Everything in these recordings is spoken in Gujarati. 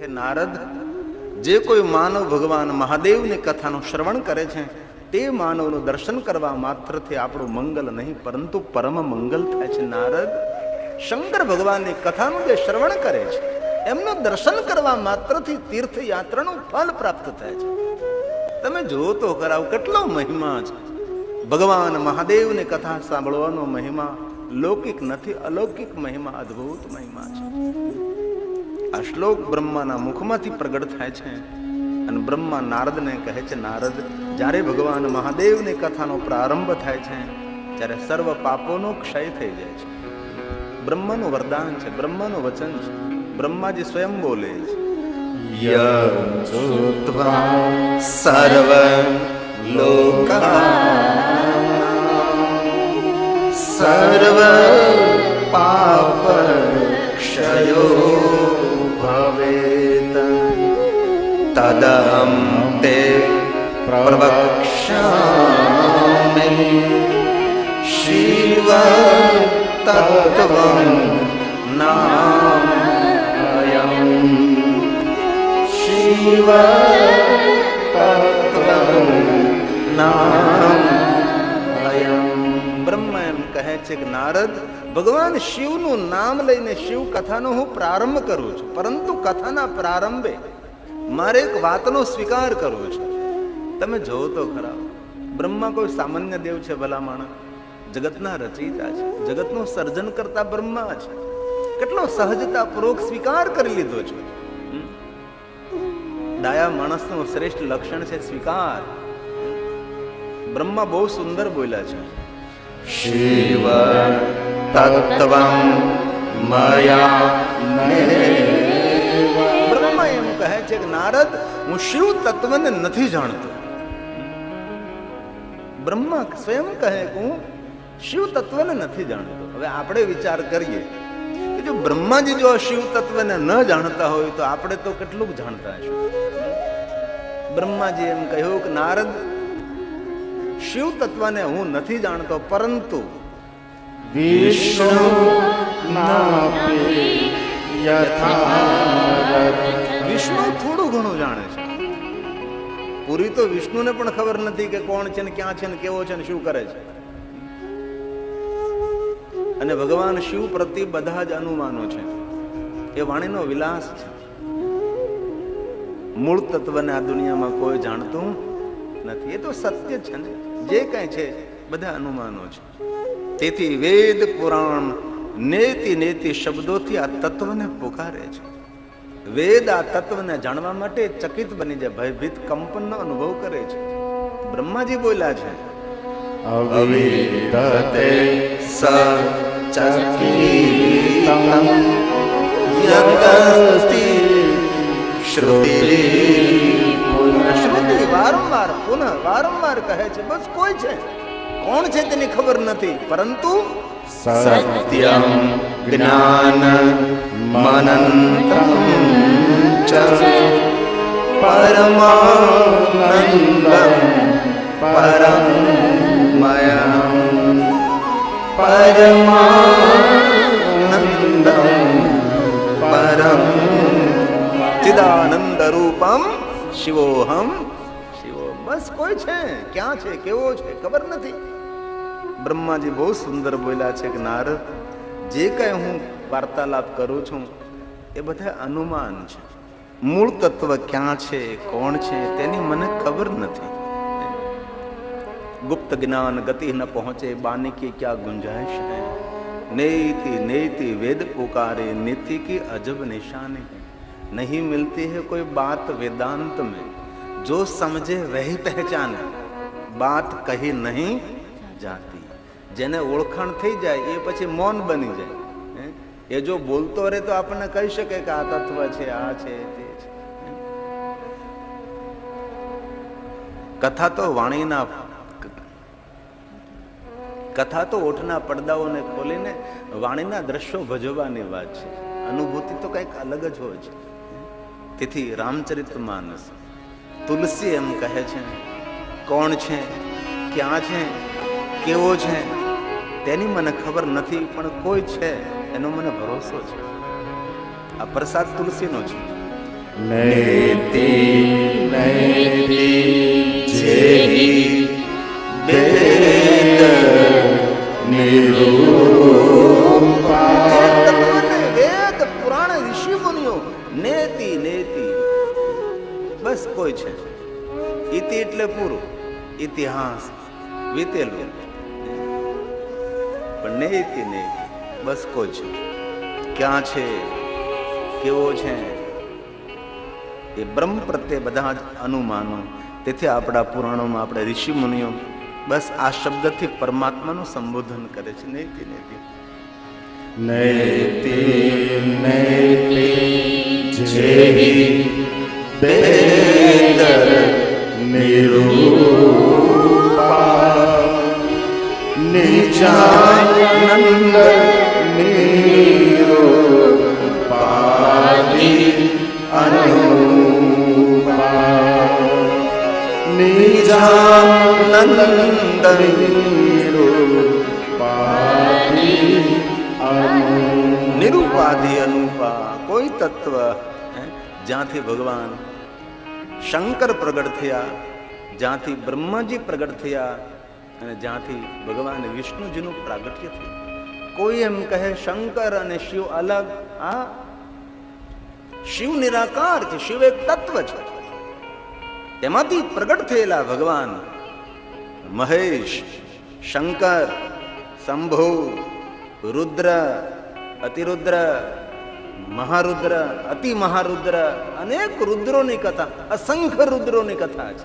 હે નારદ, જે કોઈ માનવ ભગવાન મહાદેવની કથાનું શ્રવણ કરે છે, તે માનવનું દર્શન કરવા માત્રથી આપણું મંગલ નહીં, પરંતુ પરમ મંગલ થાય છે. નારદ, શંકર ભગવાનની કથાનું જે શ્રવણ કરે છે, એમનું દર્શન કરવા માત્રથી તીર્થયાત્રાનું ફળ પ્રાપ્ત થાય છે. તમે જુઓ તો કરાવ કેટલો મહિમા છે. ભગવાન મહાદેવની કથા સાંભળવાનો મહિમા, લૌકિક નથી, અલૌકિક મહિમા, અદ્ભુત મહિમા છે. આ શ્લોક બ્રહ્માના મુખમાંથી પ્રગટ થાય છે. અને બ્રહ્મા નારદને કહે છે, નારદ, જ્યારે ભગવાન મહાદેવની કથાનો પ્રારંભ થાય છે, ત્યારે સર્વ પાપોનો ક્ષય થઈ જાય છે. બ્રહ્માનું વરદાન છે, બ્રહ્માનું વચન છે. બ્રહ્માજી સ્વયં બોલે છે સર્વ સર્વ પાપ ક્ષયો તદહમ તે प्रवक्ष्यामि। शिव तत्त्वं નામયમ शिव તત્વં નામયમ બ્રહ્મ એમ કહે છે કે નારદ ભગવાન શિવનું નામ લઈને શિવ કથાનો હું પ્રારંભ કરું છું, પરંતુ કથાના પ્રારંભે મારે એક વાતનો સ્વીકાર કરવો છે. તમે જોવો તો ખરા. બ્રહ્મા કોઈ સામાન્ય દેવ છે ભલા માણસ? જગતના રચયિતા છે. જગતનું સર્જન કરતા બ્રહ્મા છે. કેટલો સહજતા પૂર્વક સ્વીકાર કરી લીધો છે. ડાયા માણસનું શ્રેષ્ઠ લક્ષણ છે સ્વીકાર. બ્રહ્મા બહુ સુંદર બોલ્યા છે. શિવ તત્વમ મયા છે કે નારદ, હું શિવ તત્વને નથી જાણતો. બ્રહ્મા સ્વયં કહે કે હું શિવ તત્વને નથી જાણતો. હવે આપણે વિચાર કરીએ કે જો બ્રહ્માજી જો શિવ તત્વને ન જાણતા હોય તો આપણે તો કેટલું જાણતા હશું? બ્રહ્માજી એમ કહ્યું કે નારદ, શિવ તત્વને હું નથી જાણતો, પરંતુ વિષ્ણુ નાપી પૂરી તો વિષ્ણુને પણ ખબર નથી કે કોણ છે ને ક્યાં છે ને કેવો છે ને શું કરે છે. અને ભગવાન શિવ પ્રત્યે બધા જ અનુમાનો છે. એ વાણીનો વિલાસ છે. મૂળ તત્વને આ દુનિયામાં કોઈ જાણતું નથી. એ તો સત્ય છે ને. જે કઈ છે, બધા અનુમાનો છે. તેથી વેદ પુરાણ નેતિ નેતિ શબ્દોથી આ તત્વને પુકારે છે. વેદ આ તત્વને જાણવા માટે ચકિત બની જાય ભયભીત કંપનનો અનુભવ કરે છે. બ્રહ્માજી બોલ્યા છે યદસ્તિ શ્રુતિ. શ્રુતિ વારંવાર પુનઃ વારંવાર કહે છે બસ કોઈ છે. કોણ છે તેની ખબર નથી પરંતુ સત્યમ જ્ઞાન મનંતમ ચ પરમાનંદમ પરમ મયમ પરમાનંદમ પરમ ચિદાનંદ રૂપમ શિવોહમ શિવો બસ કોઈ છે ક્યાં છે કેવો છે ખબર નથી બ્રહ્માજી બહુ સુંદર બોલ્યા છે કે નારદ જે કઈ હું વાર્તાલાપ કરું છું એ બધા અનુમાન છે મૂળ તત્વ ક્યાં છે કોણ છે તેની મને ખબર નથી ગુપ્ત જ્ઞાન ગતિ ન પહોંચે बानी की क्या गुंजाइश है नेति नेति वेद पुकारे नीति की अजब निशानी है नहीं मिलती है कोई बात वेदांत में जो સમજે વહી પહેચાન વાત કહી નહીં જાતી જેને ઓળખાણ થઈ જાય એ પછી મૌન બની જાય એ જો બોલતો રહે તો આપણને કહી શકે કે આ તત્વ છે આ છે તે છે કથા તો વાણીના કથા તો ઓઠના પડદાઓને ખોલીને વાણીના દ્રશ્યો ભજવવાની વાત છે અનુભૂતિ તો કંઈક અલગ જ હોય છે તેથી રામચરિત માનસ તુલસી એમ કહે છે. કોણ છે? ક્યાં છે? કેવો છે? તેની મને ખબર નથી પણ કોઈ છે એનો મને ભરોસો છે. આ પ્રસાદ તુલસીનો છે. નેતિ નેતિ જેહી વેદ નિરૂપા. વેદ પુરાણ ઋષિ મુનિઓ બસ કોઈ છે? ઇતિ એટલે પૂરું, ઇતિહાસ વીતેલું. પણ નહીં ઇતિ નહીં બસ કોઈ છે. ક્યાં છે? કેવો છે? એ બ્રહ્મ પ્રત્યે બધા જ અનુમાનો. તેથી આપણા પુરાણોમાં આપણે ઋષિ મુનિઓ બસ આ શબ્દથી પરમાત્માનું સંબોધન કરે છે. નૈતિ નૈતિ નૈતિ નૈતિ જેહી અનુપા નિજાનંદ નિરૂપાદિ અનુ નિરૂપાધિ અનુપા કોઈ તત્વ હે, જ્યાંથી ભગવાન શંકર પ્રગટ થયા, જ્યાંથી બ્રહ્માજી પ્રગટ થયા અને જ્યાંથી ભગવાન વિષ્ણુજીનું પ્રાગટ્ય થયું. કોઈ એમ કહે, શંકર અને શિવ અલગ. આ શિવ નિરાકાર છે, શિવ એક તત્વ છે. તેમાંથી પ્રગટ થયેલા ભગવાન મહેશ, શંકર, શંભુ, રુદ્ર, અતિરુદ્ર મહારુદ્ર, અતિ મહારુદ્ર, અનેક રુદ્રોની કથા, અસંખ્ય રુદ્રોની કથા છે.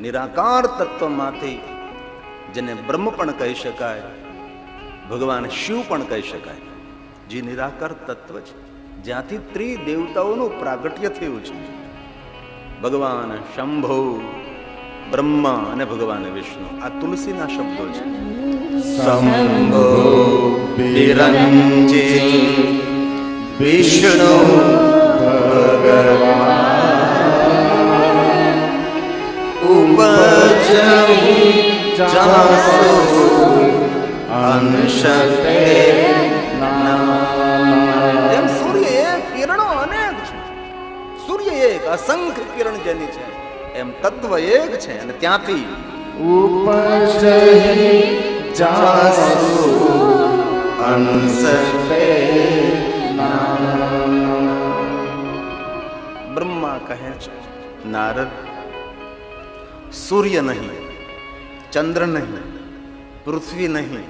નિરાકાર તત્વમાંથી જેને બ્રહ્મ પણ કહી શકાય, ભગવાન શિવ પણ કહી શકાય, જે નિરાકાર તત્વ છે. જ્યાંથી ત્રિદેવતાઓનું પ્રાગટ્ય થયું છે. ભગવાન શંભો, બ્રહ્મા અને ભગવાન વિષ્ણુ, આ તુલસીના શબ્દો છે. શંભો વિરંજી વિષ્ણુ ઉપજવી જાસો અંશતે એમ સૂર્ય એક કિરણો અનેક છે. સૂર્ય એક અસંખ્ય કિરણ જેની છે. એમ તત્વ એક છે અને ત્યાંથી ઉપજહી જાસુ અંશતે બ્રહ્મા કહે છે નારદ સૂર્ય નહીં ચંદ્ર નહીં પૃથ્વી નહીં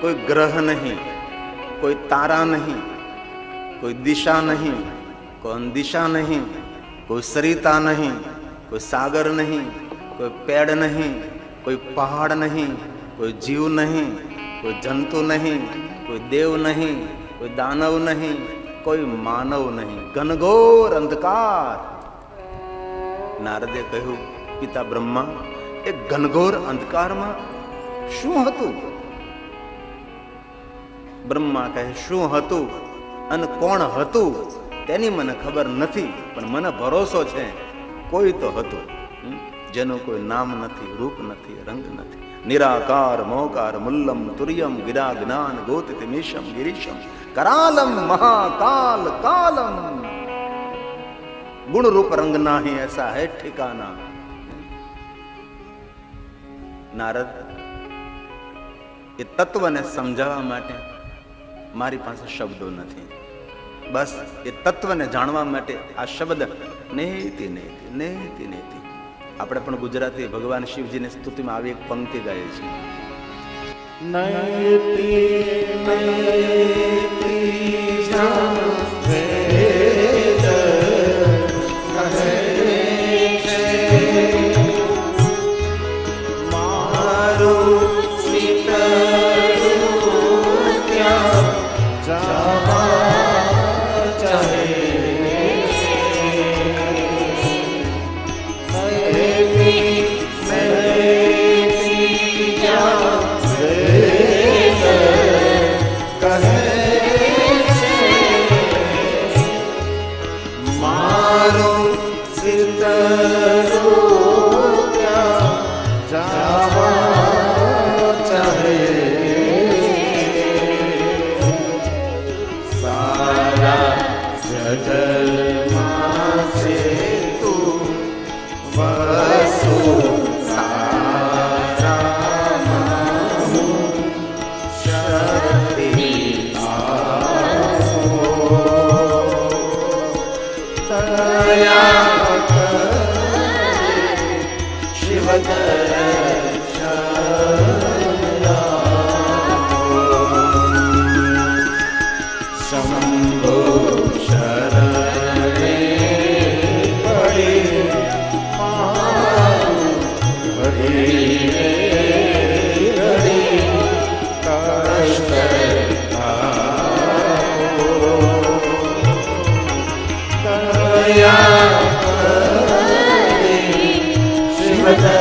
કોઈ ગ્રહ નહીં કોઈ તારા નહીં કોઈ દિશા નહીં કોઈ અંદિશા નહીં કોઈ સરિતા નહીં કોઈ સાગર નહીં કોઈ પેડ નહીં કોઈ પહાડ નહીં કોઈ જીવ નહીં કોઈ જંતુ નહીં કોઈ દેવ નહીં કોઈ દાનવ નહીં કોઈ માનવ નહીં ઘનઘોર અંધકાર નારદે કહ્યું, પિતા બ્રહ્મા, એ ઘનઘોર અંધકારમાં શું હતું? બ્રહ્મા કહે, શું હતું અને કોણ હતું તેની મને ખબર નથી, પણ મને ભરોસો છે, કોઈ તો હતું. જેનું કોઈ નામ નથી, રૂપ નથી, રંગ નથી. નિરાકાર, મોકાર, મુલ્લમ, તુર્યમ ગિરા જ્ઞાન ગોતિત, મીશમ, ગિરીશમ, કરાલમ, મહાકાલ, કાલમ. गुण रूप रंग नाही ऐसा है ठिकाना નારદ એ તત્વને સમજાવવા માટે મારી પાસે શબ્દો નથી બસ એ તત્વને જાણવા માટે આ શબ્દ નેતિ નેતિ નેતિ નેતિ આપણે પણ ગુજરાતી ભગવાન શિવજીની સ્તુતિમાં આવી એક પંક્તિ ગાઈએ છીએ નયતિ see.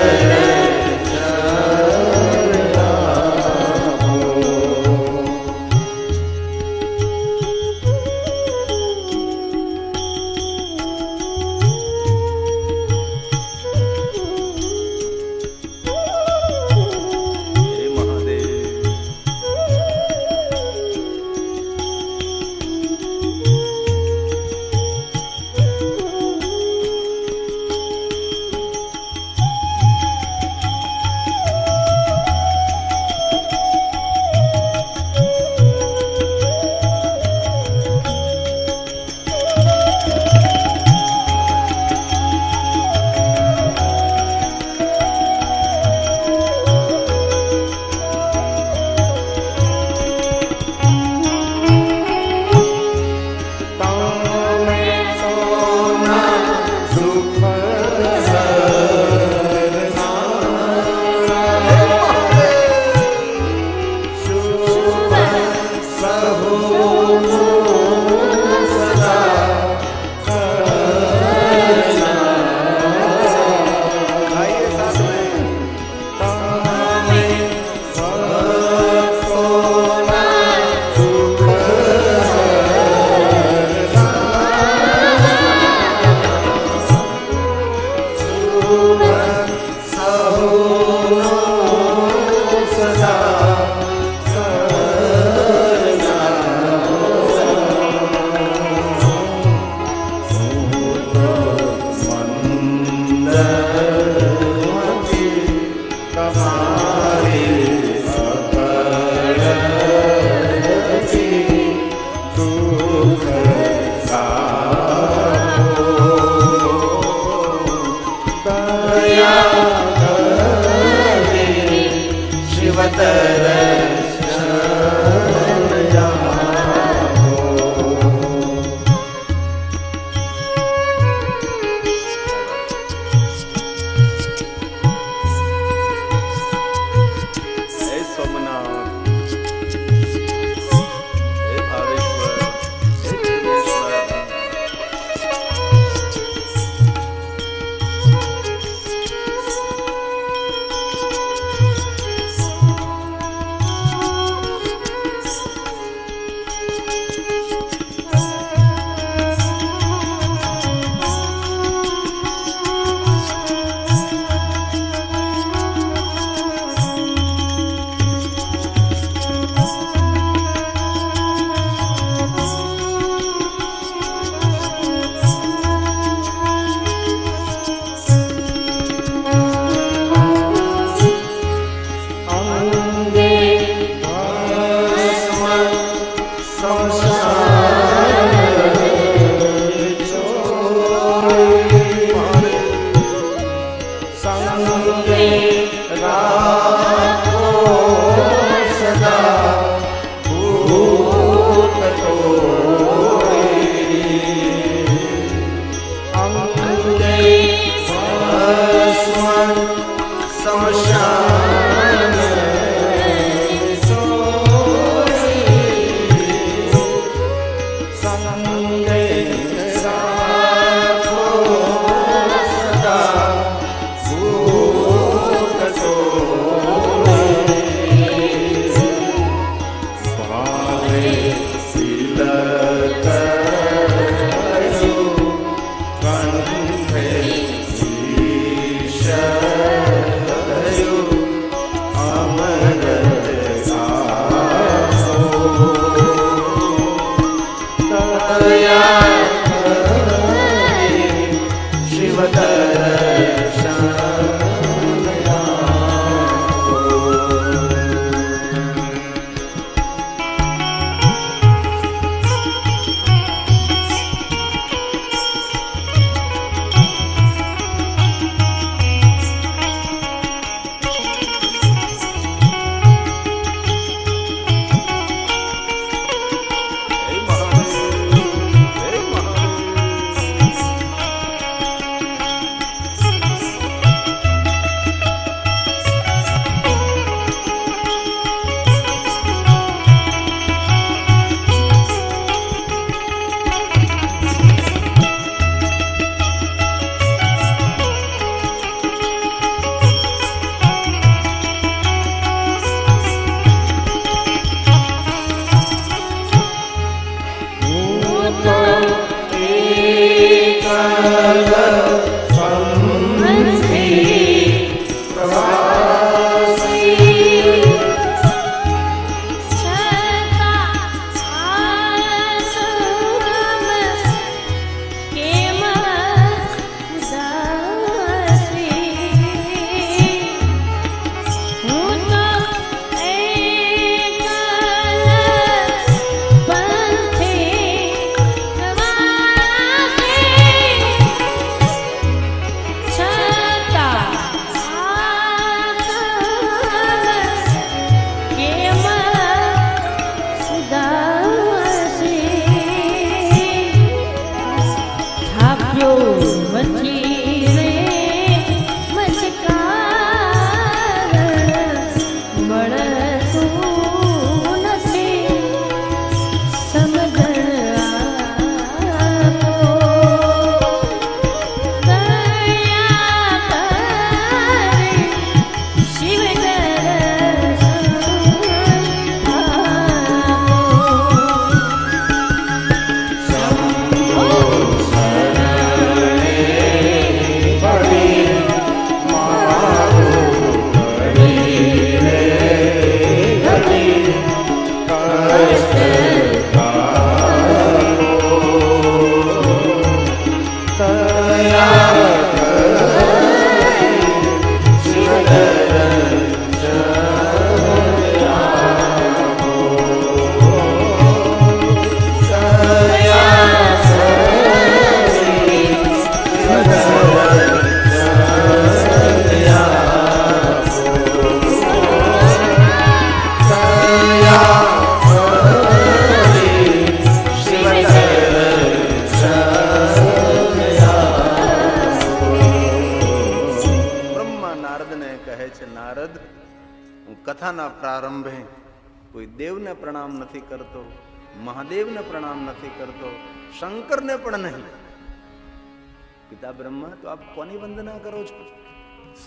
હે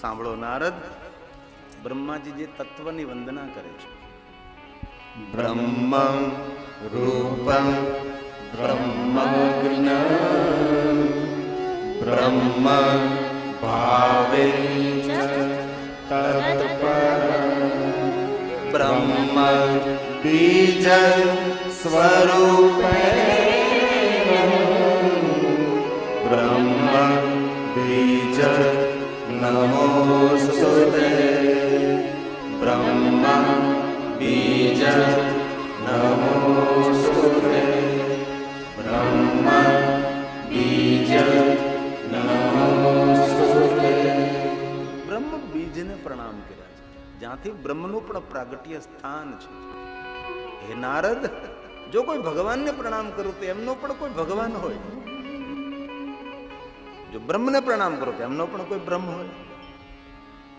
સાંભળો. નારદ બ્રહ્માજી જે તત્વની વંદના કરે છે. બ્રહ્મ રૂપમ બ્રહ્મજ્ઞ બ્રહ્મ ભાવે તત્પર. બ્રહ્મ બીજ સ્વરૂપે. બ્રહ્મ બીજને પ્રણામ કર્યા છે જ્યાંથી બ્રહ્મનું પણ પ્રાગટ્ય સ્થાન છે હે નારદ જો કોઈ ભગવાનને પ્રણામ કરું તો એમનો પણ કોઈ ભગવાન હોય બ્રહ્મને પ્રણામ કરો એમનો પણ કોઈ બ્રહ્મ હોય.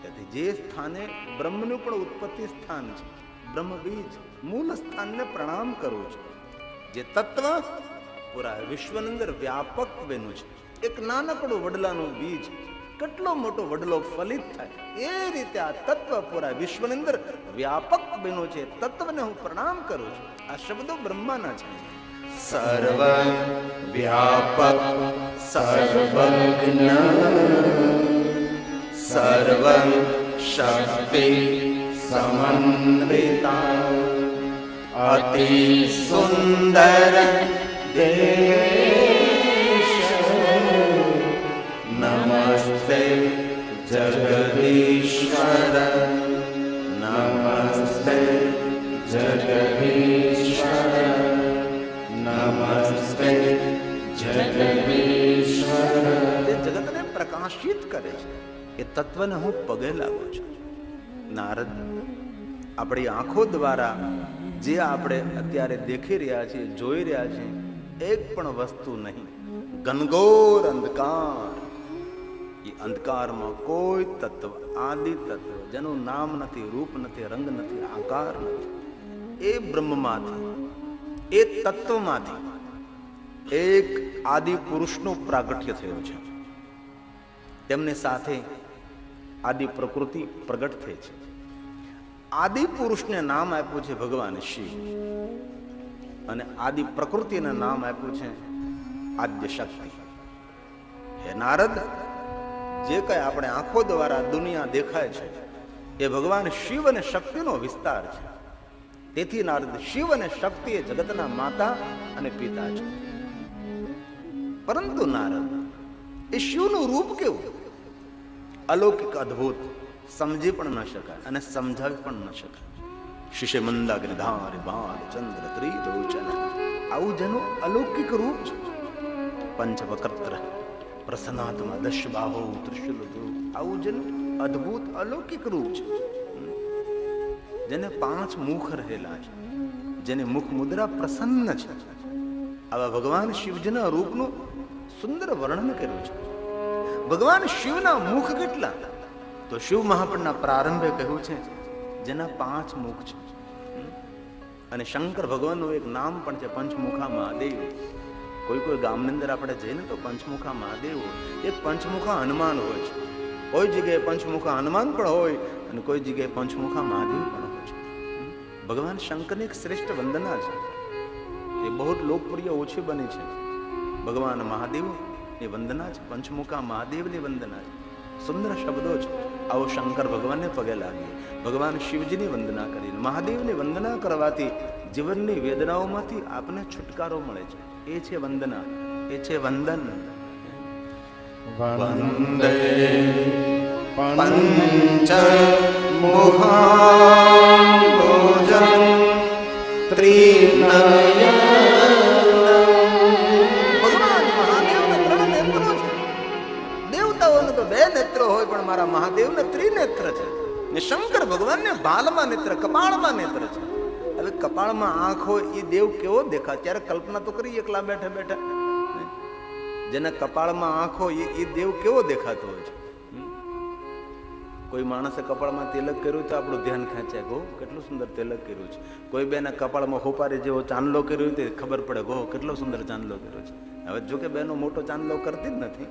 તેથી જે સ્થાને બ્રહ્મનું પણ ઉત્પત્તિ સ્થાન છે બ્રહ્મ બીજ મૂળ સ્થાનને પ્રણામ કરવું છે. જે તત્વ પૂરા વિશ્વની અંદર વ્યાપક બન્યું છે. એક નાનકડું વડલાનું બીજ કેટલો મોટો વડલો ફલિત થાય, એ રીતે આ તત્વ પૂરા વિશ્વની અંદર વ્યાપક બન્યું છે. તત્વને હું પ્રણામ કરું છું. આ શબ્દો બ્રહ્માના છે. સર્વ વ્યાપક સર્વજ્ઞ સર્વ શક્તિ સમન્વિતા અતિ સુંદર તત્વને હું પગે લાગું છું. નારદ, આપણી આંખો દ્વારા જે આપણે અત્યારે દેખી રહ્યા છીએ, જોઈ રહ્યા છીએ, એક પણ વસ્તુ નહીં. ઘનઘોર અંધકાર. એ અંધકારમાં કોઈ તત્વ, આદિ તત્વ, જેનું નામ નથી, રૂપ નથી, રંગ નથી, આકાર નથી, એ બ્રહ્મમાંથી, એ તત્વમાંથી એક આદિ પુરુષનું પ્રાગટ્ય થયું છે. તેમની સાથે આદિ પ્રકૃતિ પ્રગટ થઈ છે. આદિ પુરુષને નામ આપ્યું છે ભગવાન શિવ. અને આદિ પ્રકૃતિને નામ આપ્યું છે આદ્ય શક્તિ. હે નારદ, જે કઈ આપણે આંખો દ્વારા દુનિયા દેખાય છે, એ ભગવાન શિવ અને શક્તિનો વિસ્તાર છે. તેથી નારદ શિવ અને શક્તિ એ જગતના માતા અને પિતા છે. પરંતુ નારદ, એ શિવનું રૂપ કેવું? અલૌકિક અદ્ભુત. સમજી પણ ન શકાય અને સમજાવી પણ ન શકાય. શિષ્ય મંદાગ્નિ ધાર ભાર ચંદ્ર ત્રિલોચન. આવું જેનું અલૌકિક રૂપ છે. પંચવકત્ર પ્રસન્નાત્મા દશ બાહો ત્રિશુલ આવું જેનું અદ્ભુત અલૌકિક રૂપ છે. જેને પાંચ મુખ રહેલા છે. જેને મુખ મુદ્રા પ્રસન્ન છે. આવા ભગવાન શિવજીના રૂપનું સુંદર વર્ણન કર્યું છે. ભગવાન શિવના મુખ કેટલા? તો શિવ મહાપણના પ્રારંભે કહ્યું છે, જેના પાંચ મુખ છે. અને શંકર ભગવાનનું એક નામ પણ છે પંચમુખા મહાદેવ. કોઈ કોઈ ગામની અંદર આપણે જઈને તો પંચમુખા મહાદેવ એક પંચમુખા હનુમાન હોય છે. કોઈ જગ્યાએ પંચમુખા હનુમાન પણ હોય અને કોઈ જગ્યાએ પંચમુખા મહાદેવ પણ હોય છે. ભગવાન શંકરની એક શ્રેષ્ઠ વંદના છે. એ બહુ લોકપ્રિય ઓછી બની છે. ભગવાન મહાદેવ ની વંદના છે પંચમુખા મહાદેવની વંદના છે સુંદર શબ્દો છે આવો શંકર ભગવાનને પગે લાગીએ ભગવાન શિવજીની વંદના કરીને, મહાદેવની વંદના કરવાથી જીવનની વેદનાઓમાંથી આપને છુટકારો મળે છે. એ છે વંદના, એ છે વંદન. વંદે પંચ મુખાંબોજં ભગવાન નેત્રો હોય પણ મારા મહાદેવને ત્રિનેત્ર છે. ને શંકર ભગવાનને ભાલમાં નેત્ર, કપાળમાં નેત્ર છે. હવે કપાળમાં આંખ હોય એ દેવ કેવો દેખાય? ત્યારે કલ્પના તો કરી, એકલા બેઠા બેઠા. જેના કપાળમાં આંખ હોય એ દેવ કેવો દેખાતો હોય છે? કોઈ માણસે કપાળમાં તિલક કર્યું તો આપણું ધ્યાન ખેંચે, ગો, કેટલું સુંદર તિલક કર્યું છે. કોઈ બેના કપાળમાં હોપારી જેવો ચાંદલો કર્યો તે ખબર પડે, ગો, કેટલો સુંદર ચાંદલો કર્યો છે. હવે જો કે બેનો મોટો ચાંદલો કરતી જ નથી.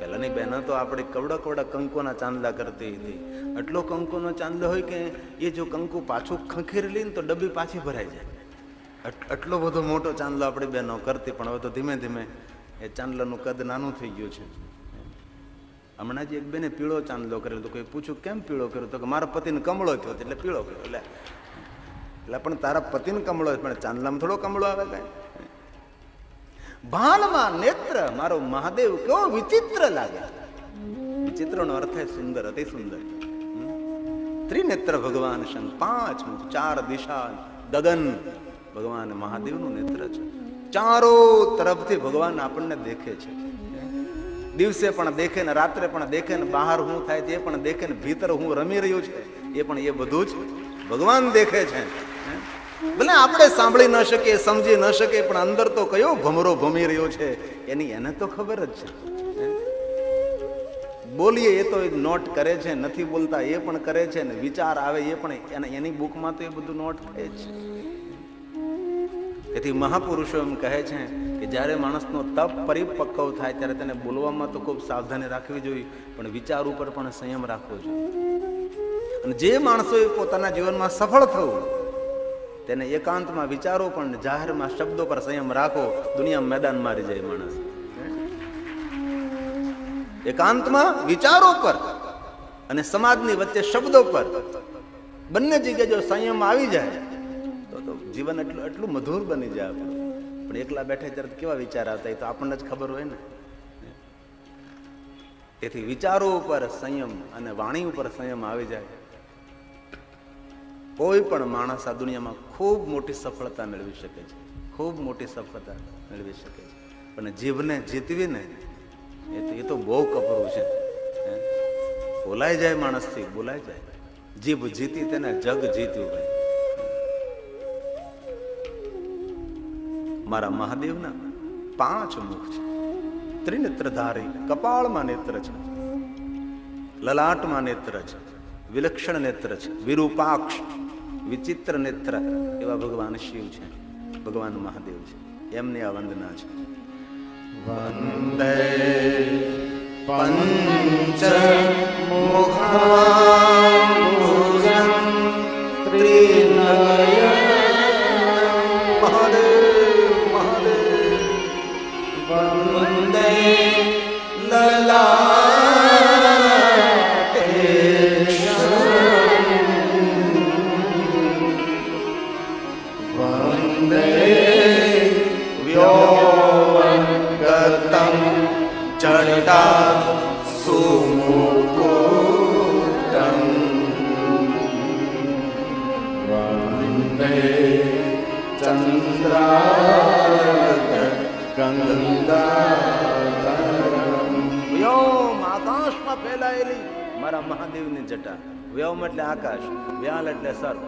પહેલાની બહેનો તો આપણે કવડા કવડા કંકોના ચાંદલા કરતી હતી. એટલો કંકોનો ચાંદલો હોય કે એ જો કંકુ પાછું ખંખેરી લઈને તો ડબ્બી પાછી ભરાઈ જાય. આટલો બધો મોટો ચાંદલો આપણી બહેનો કરતી, પણ હવે તો ધીમે ધીમે એ ચાંદલાનું કદ નાનું થઈ ગયું છે. હમણાં જ એક બેને પીળો ચાંદલો કરેલો તો કોઈ પૂછ્યું, કેમ પીળો કર્યો? તો કે, મારા પતિને કમળો થયો એટલે પીળો કર્યો. એટલે એટલે પણ તારા પતિને કમળો પણ ચાંદલામાં થોડો કમળો આવે કાંઈ? ભાલમાં નેત્ર. મારો મહાદેવ કેવો વિચિત્ર લાગે. વિચિત્રનો અર્થ સુંદર, અતિ સુંદર. ત્રિનેત્ર ભગવાન શંકર પાંચ ચાર દિશા ગગન. ભગવાન મહાદેવનું નેત્ર છે. ચારો તરફથી ભગવાન આપણને દેખે છે. દિવસે પણ દેખે ને રાત્રે પણ દેખે ને બહાર હું થાય તે પણ દેખે ને ભીતર હું રમી રહ્યું છે. એ પણ એ બધું જ ભગવાન દેખે છે. ભલે આપણે સાંભળી ન શકીએ, સમજી ન શકીએ, પણ અંદર તો કયો ભમરો ભમી રહ્યો છે, એની એને તો ખબર જ છે. બોલીએ એ તો એ નોટ કરે છે, નથી બોલતા એ પણ કરે છે, ને વિચાર આવે એ પણ એને બુકમાં તો એ બધું નોટ થાય છે. તેથી મહાપુરુષો એમ કહે છે કે જ્યારે માણસનો તપ પરિપક્વ થાય, ત્યારે તેને બોલવામાં તો ખૂબ સાવધાની રાખવી જોઈએ, પણ વિચાર ઉપર પણ સંયમ રાખવો જોઈએ. અને જે માણસોએ પોતાના જીવનમાં સફળ થવું તેને એકાંતમાં વિચારો પણ જાહેરમાં શબ્દો પર સંયમ રાખો, દુનિયા મેદાન મારી જાય માણસ. એકાંતમાં વિચારો પર અને સમાજની વચ્ચે શબ્દો પર બંને જગ્યાએ જો સંયમ આવી જાય, તો તો જીવન એટલું એટલું મધુર બની જાય આપણું. પણ એકલા બેઠે ત્યારે કેવા વિચાર આવતા, એ તો આપણને જ ખબર હોય ને. તેથી વિચારો ઉપર સંયમ અને વાણી ઉપર સંયમ આવી જાય. કોઈ પણ માણસ આ દુનિયામાં ખૂબ મોટી સફળતા મેળવી શકે છે. ખૂબ મોટી સફળતા મેળવી શકે છે. પણ જીભને જીતવીને એ તો એ તો બહુ કપરું છે. બોલાઈ જાય માણસથી બોલાઈ જાય. જીભ જીતી તેને જગ જીત્યું ભાઈ મારા મહાદેવના પાંચ મુખ છે. ત્રિનેત્રધારી કપાળમાં નેત્ર છે. લલાટમાં નેત્ર છે. વિલક્ષણ નેત્ર છે. વિરૂપાક્ષ વિચિત્ર નેત્ર એવા ભગવાન શિવ છે, ભગવાન મહાદેવ છે. એમની આ વંદના છે. વંદે પંચ મુખાંબુજં ದೇವಿನ ಚಟ ವ್ಯಾವ ಮಟ್ಲೆ ಆಕಾಶ್ ವ್ಯಾವ ಲಟ್ಲೆ ಸರ್